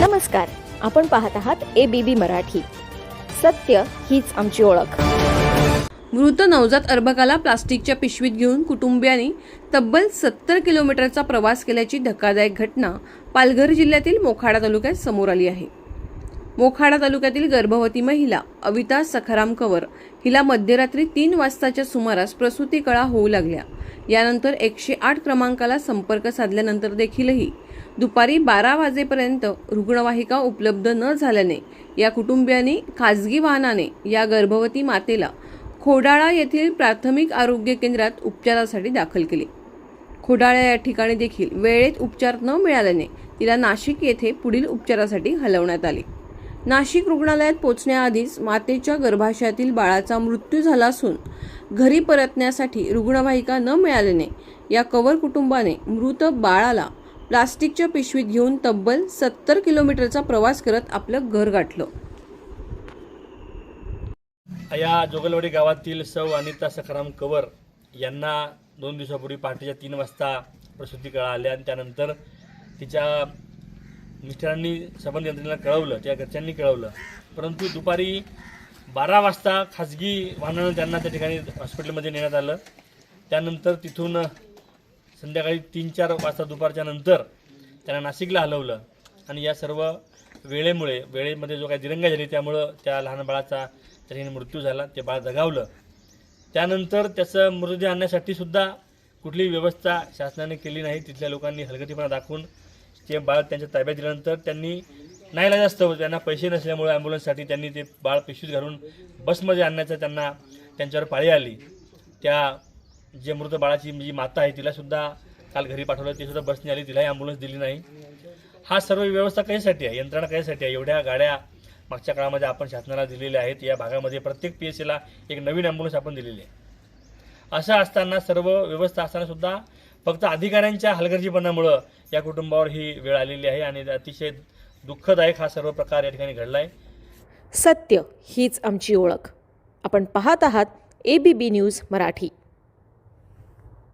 नमस्कार आपण पाहत आहात ए बी बी मराठी. सत्य हीच आमची ओळख. मृत नवजात अर्भकाला प्लास्टिकच्या पिशवीत घेऊन कुटुंबियांनी तब्बल सत्तर किलोमीटरचा प्रवास केल्याची धक्कादायक घटना पालघर जिल्ह्यातील मोखाडा तालुक्यात समोर आली आहे. मोखाडा तालुक्यातील गर्भवती महिला अविता सखाराम कंवर हिला मध्यरात्री तीन वाजताच्या सुमारास प्रसूती कळा होऊ लागल्या. यानंतर एकशे आठ क्रमांकाला संपर्क साधल्यानंतर देखीलही दुपारी बारा वाजेपर्यंत रुग्णवाहिका उपलब्ध न झाल्याने या कुटुंबियांनी खाजगी वाहनाने या गर्भवती मातेला खोडाळा येथील प्राथमिक आरोग्य केंद्रात उपचारासाठी दाखल केले. खोडाळा या ठिकाणी देखील वेळेत उपचार न मिळाल्याने तिला नाशिक येथे पुढील उपचारासाठी हलवण्यात आले. नाशिक रुग्णालयात पोहोचण्याआधीच मातेच्या गर्भाशयातील बाळाचा मृत्यू झाला असून घरी परतण्यासाठी रुग्णवाहिका न मिळाल्याने या कवर कुटुंबाने मृत बाळाला प्लास्टिकच्या पिशवीत घेऊन तब्बल सत्तर किलोमीटरचा प्रवास करत आपलं घर गाठलं. या जोगलवाडी गावातील सौ अनिता सखाराम कवर यांना दोन दिवसापूर्वी पहाटेच्या तीन वाजता प्रसूती कळा आल्या आणि त्यानंतर तिच्या मिस्टरांनी संबंध यंत्रणेला कळवलं त्या घरच्यांनी कळवलं. परंतु दुपारी बारा वाजता खाजगी वाहनानं त्यांना त्या ठिकाणी हॉस्पिटलमध्ये नेण्यात आलं. त्यानंतर तिथून संध्याकाळी तीन चार वाजता दुपारच्या नंतर त्यांना नाशिकला हलवलं. आणि या सर्व वेळेमुळे वेळेमध्ये जो काही दिरंगा झाली त्यामुळं त्या लहान बाळाचा त्याने मृत्यू झाला ते बाळ जगावलं. त्यानंतर त्याचं मृतदेह आणण्यासाठी सुद्धा कुठलीही व्यवस्था शासनाने केली नाही. तिथल्या लोकांनी हलगतीपणा दाखवून ते बाळ त्यांच्या ताब्यात दिल्यानंतर त्यांनी नाही असतं त्यांना पैसे नसल्यामुळे ॲम्ब्युलन्ससाठी त्यांनी ते बाळ पिशवीत घालून बसमध्ये आणण्याचं त्यांना त्यांच्यावर पाळी आली. त्या जे मृत बाळाची जी माता आहे तिलासुद्धा काल घरी पाठवलं. ती सुद्धा बसने आली. तिलाही ॲम्ब्युलन्स दिली नाही. हा सर्व व्यवस्था कशासाठी आहे? यंत्रणा कशासाठी आहे? एवढ्या गाड्या मागच्या काळामध्ये आपण शासनाला दिलेल्या आहेत. या भागामध्ये प्रत्येक पी एस सीला एक नवीन ॲम्ब्युलन्स आपण दिलेली आहे. असं असताना सर्व व्यवस्था असताना सुद्धा फक्त अधिकाऱ्यांच्या हलगर्जीपणामुळं या कुटुंबावर ही वेळ आलेली आहे आणि अतिशय दुःखदायक हा सर्व प्रकार या ठिकाणी घडला आहे. सत्य हीच आमची ओळख. आपण पाहत आहात A B B news Marathi.